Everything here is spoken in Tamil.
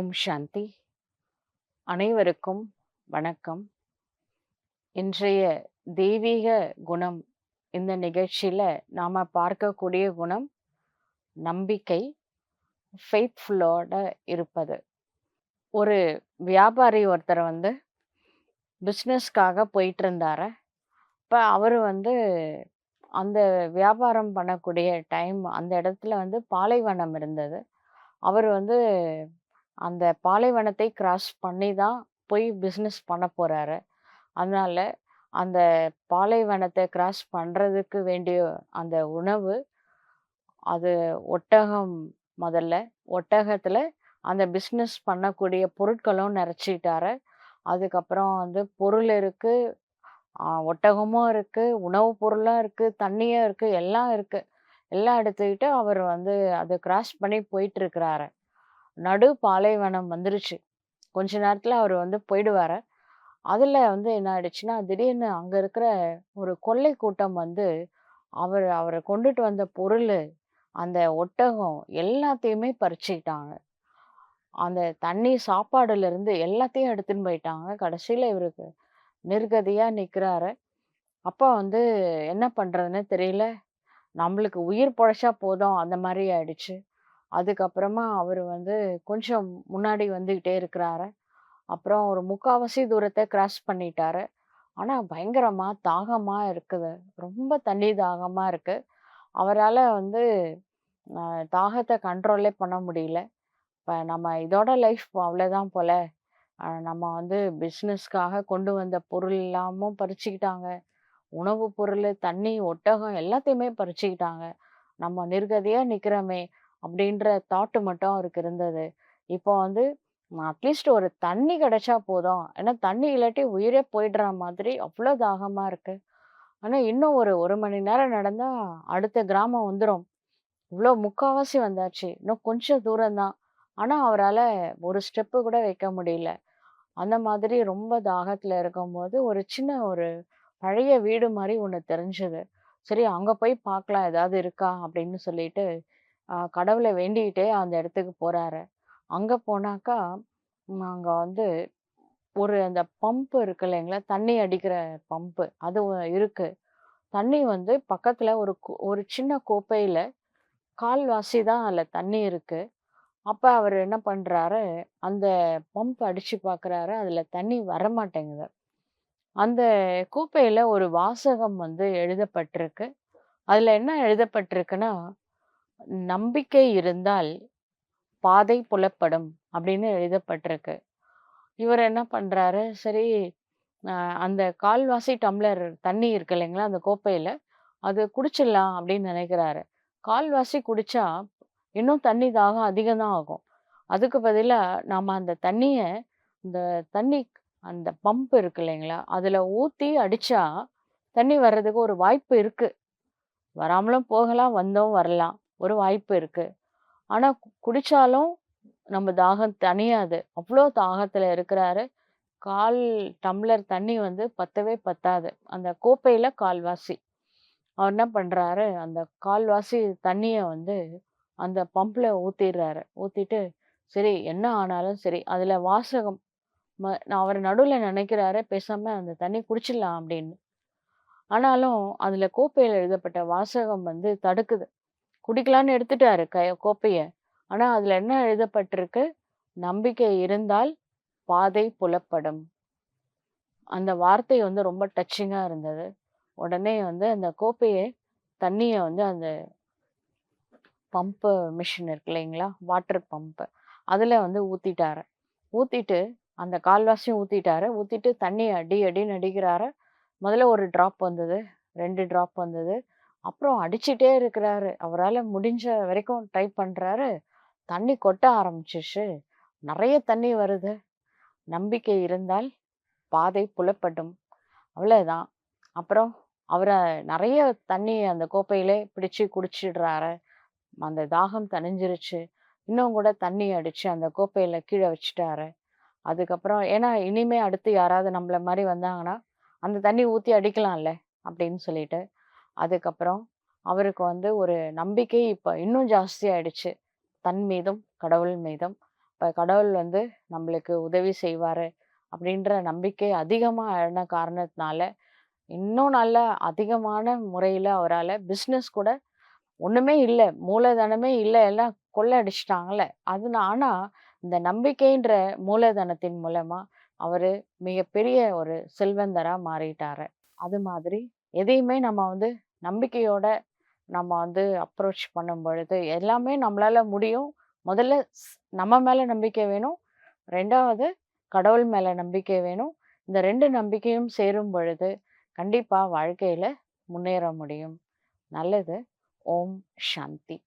ஓம் சாந்தி. அனைவருக்கும் வணக்கம். இன்றைய தெய்வீக குணம் இந்த நிகழ்ச்சியில் நாம் பார்க்கக்கூடிய குணம் நம்பிக்கை ஃபெய்த்ஃபுல்லோட இருப்பது. ஒரு வியாபாரி ஒருத்தர் வந்து பிஸ்னஸ்க்காக போயிட்டு இருந்தார இப்போ அவர் வந்து அந்த வியாபாரம் பண்ணக்கூடிய டைம் அந்த இடத்துல வந்து பாலைவனம் இருந்தது. அவர் வந்து அந்த பாலைவனத்தை கிராஸ் பண்ணி தான் போய் பிஸ்னஸ் பண்ண போகிறாரு அதனால் அந்த பாலைவனத்தை கிராஸ் பண்ணுறதுக்கு வேண்டிய அந்த உணவு அது ஒட்டகம் முதல்ல. ஒட்டகத்தில் அந்த பிஸ்னஸ் பண்ணக்கூடிய பொருட்களும் நிறச்சிட்டாரு. அதுக்கப்புறம் வந்து பொருள் இருக்குது ஒட்டகமும் இருக்குது உணவு பொருளும் இருக்குது தண்ணியும் இருக்குது எல்லாம் இருக்குது எல்லாம் எடுத்துக்கிட்டு அவர் வந்து அதை கிராஸ் பண்ணி போயிட்டுருக்கிறாரு நடு பாலைவனம் வந்துருச்சு. கொஞ்ச நேரத்தில் அவர் வந்து போயிடுவார். அதில் வந்து என்ன ஆயிடுச்சுன்னா திடீர்னு அங்கே இருக்கிற ஒரு கொள்ளை கூட்டம் வந்து அவர் அவரை கொண்டுட்டு வந்த பொருள் அந்த ஒட்டகம் எல்லாத்தையுமே பறிச்சுக்கிட்டாங்க. அந்த தண்ணி சாப்பாடுலேருந்து எல்லாத்தையும் எடுத்துன்னு போயிட்டாங்க. கடைசியில் இவருக்கு நிர்கதியாக நிற்கிறாரு அப்போ வந்து என்ன பண்ணுறதுன்னு தெரியல. நம்மளுக்கு உயிர் பொழைச்சா போதும் அந்த மாதிரி ஆயிடுச்சு. அதுக்கப்புறமா அவர் வந்து கொஞ்சம் முன்னாடி வந்துக்கிட்டே இருக்கிறாரு. அப்புறம் ஒரு முக்கால்வாசி தூரத்தை கிராஸ் பண்ணிட்டாரு. ஆனால் பயங்கரமாக தாகமாக இருக்குது. ரொம்ப தண்ணி தாகமாக இருக்குது அவரால் வந்து தாகத்தை கண்ட்ரோலே பண்ண முடியல. இப்போ நம்ம இதோட லைஃப் அவ்வளோதான் போல். நம்ம வந்து பிஸ்னஸ்க்காக கொண்டு வந்த பொருள் எல்லாமும் பறிச்சுக்கிட்டாங்க. உணவு பொருள் தண்ணி ஒட்டகம் எல்லாத்தையுமே பறிச்சுக்கிட்டாங்க. நம்ம நிர்கதியாக நிற்கிறோமே அப்படின்ற தாட்டு மட்டும் அவருக்கு இருந்தது. இப்போ வந்து அட்லீஸ்ட் ஒரு தண்ணி கிடைச்சா போதும். ஏன்னா தண்ணி இல்லாட்டி உயிரே போயிடுற மாதிரி அவ்வளோ தாகமாக இருக்குது ஆனால் இன்னும் ஒரு ஒரு மணி நேரம் நடந்தால் அடுத்த கிராமம் வந்துடும் இவ்வளோ முக்கால்வாசி வந்தாச்சு. இன்னும் கொஞ்சம் தூரம்தான் ஆனால் அவரால் ஒரு ஸ்டெப்பு கூட வைக்க முடியல. அந்த மாதிரி ரொம்ப தாகத்தில் இருக்கும்போது ஒரு சின்ன ஒரு பழைய வீடு மாதிரி ஒன்று தெரிஞ்சது. சரி அங்கே போய் பார்க்கலாம். ஏதாவது இருக்கா? அப்படின்னு சொல்லிட்டு கடவுளை வேண்டிக்கிட்டே அந்த இடத்துக்கு போகிறாரு அங்கே போனாக்கா அங்க வந்து ஒரு அந்த பம்ப் இருக்கு இல்லைங்களா? தண்ணி அடிக்கிற பம்பு. அது இருக்குது தண்ணி வந்து பக்கத்தில் ஒரு ஒரு சின்ன கோப்பையில் கால்வாசி தான் அதில் தண்ணி இருக்குது அப்போ அவர் என்ன பண்ணுறாரு அந்த பம்ப் அடித்து பார்க்குறாரு அதில் தண்ணி வரமாட்டேங்குது. அந்த கூப்பையில் ஒரு வாசகம் வந்து எழுதப்பட்டிருக்கு. அதில் என்ன எழுதப்பட்டிருக்குன்னா நம்பிக்கை இருந்தால் பாதை புலப்படும் அப்படின்னு எழுதப்பட்டிருக்கு. இவர் என்ன பண்ணுறாரு சரி அந்த கால்வாசி டம்ளர் தண்ணி இருக்கு இல்லைங்களா அந்த கோப்பையில் அது குடிச்சிடலாம் அப்படின்னு நினைக்கிறாரு. கால்வாசி குடித்தா இன்னும் தண்ணி தாகம் அதிகம் தான் ஆகும். அதுக்கு பதிலாக நாம் அந்த தண்ணியை இந்த தண்ணி அந்த பம்ப் இருக்கு இல்லைங்களா அதில் ஊற்றி அடித்தா தண்ணி வர்றதுக்கு ஒரு வாய்ப்பு இருக்குது வராமலும் போகலாம் வந்தோம் வரலாம். ஒரு வாய்ப்பு இருக்குது ஆனால் குடித்தாலும் நம்ம தாகம் தனியாது அவ்வளோ தாகத்தில் இருக்கிறாரு. கால் டம்ளர் தண்ணி வந்து பத்தவே பத்தாது. அந்த கோப்பையில் கால்வாசி. அவர் என்ன பண்ணுறாரு அந்த கால்வாசி தண்ணியை வந்து அந்த பம்பில் ஊற்றிடுறாரு ஊற்றிட்டு சரி என்ன ஆனாலும் சரி அதில் வாசகம் ம நான் அவர் நடுவில் நினைக்கிறாரு பேசாமல் அந்த தண்ணி குடிச்சிடலாம் அப்படின்னு. ஆனாலும் அதில் கோப்பையில் எழுதப்பட்ட வாசகம் வந்து தடுக்குது. குடிக்கலான்னு எடுத்துட்டாரு க கோப்பையை. ஆனால் அதில் என்ன எழுதப்பட்டிருக்கு? நம்பிக்கை இருந்தால் பாதை புலப்படும். அந்த வார்த்தை வந்து ரொம்ப டச்சிங்காக இருந்தது. உடனே வந்து அந்த கோப்பையை தண்ணியை வந்து அந்த பம்பு மிஷின் இருக்கு இல்லைங்களா? வாட்டர் பம்பு அதில் வந்து ஊற்றிட்டாரு ஊற்றிட்டு அந்த கால்வாசியும் ஊற்றிட்டாரு ஊற்றிட்டு தண்ணி அடி அடின்னு அடிக்கிறாரு. முதல்ல ஒரு ட்ராப் வந்தது. ரெண்டு ட்ராப் வந்தது. அப்புறம் அடிச்சிட்டே இருக்கிறாரு. அவரால் முடிஞ்ச வரைக்கும் ட்ரை பண்ணுறாரு தண்ணி கொட்ட ஆரம்பிச்சிச்சு. நிறைய தண்ணி வருது. நம்பிக்கை இருந்தால் பாதை புலப்படும். அவ்வளோதான் அப்புறம் அவரை நிறைய தண்ணி அந்த கோப்பையிலே பிடிச்சி குடிச்சிடுறாரு. அந்த தாகம் தணிஞ்சிருச்சு. இன்னும் கூட தண்ணி அடித்து அந்த கோப்பையில் கீழே வச்சுட்டாரு. அதுக்கப்புறம் ஏன்னா இனிமே அடுத்து யாராவது நம்மள மாதிரி வந்தாங்கன்னா அந்த தண்ணி ஊற்றி அடிக்கலாம்ல அப்படின்னு சொல்லிட்டு அதுக்கப்புறம் அவருக்கு வந்து ஒரு நம்பிக்கை இப்போ இன்னும் ஜாஸ்தி ஆயிடுச்சு. தன் மீதும் கடவுள் மீதும். இப்போ கடவுள் வந்து நம்மளுக்கு உதவி செய்வார் அப்படின்ற நம்பிக்கை அதிகமாக ஆன காரணத்தினால, இன்னும் நல்ல அதிகமான முறையில் அவரால் பிஸ்னஸ் கூட ஒன்றுமே இல்லை மூலதனமே இல்லை எல்லாம் கொள்ளை அடிச்சிட்டாங்களே அதுனா ஆனால் இந்த நம்பிக்கைன்ற மூலதனத்தின் மூலமாக அவர் மிகப்பெரிய ஒரு செல்வந்தராக மாறிட்டார். அது மாதிரி எதையுமே நம்ம வந்து நம்பிக்கையோட நம்ம வந்து அப்ரோச் பண்ணும்பொழுது, எல்லாமே நம்மளால முடியும். முதல்ல ஸ் நம்ம மேல நம்பிக்கை வேணும். ரெண்டாவது கடவுள் மேல நம்பிக்கை வேணும். இந்த ரெண்டு நம்பிக்கையும் சேரும் பொழுது, கண்டிப்பா வாழ்க்கையில முன்னேற முடியும். நல்லது. ஓம் சாந்தி.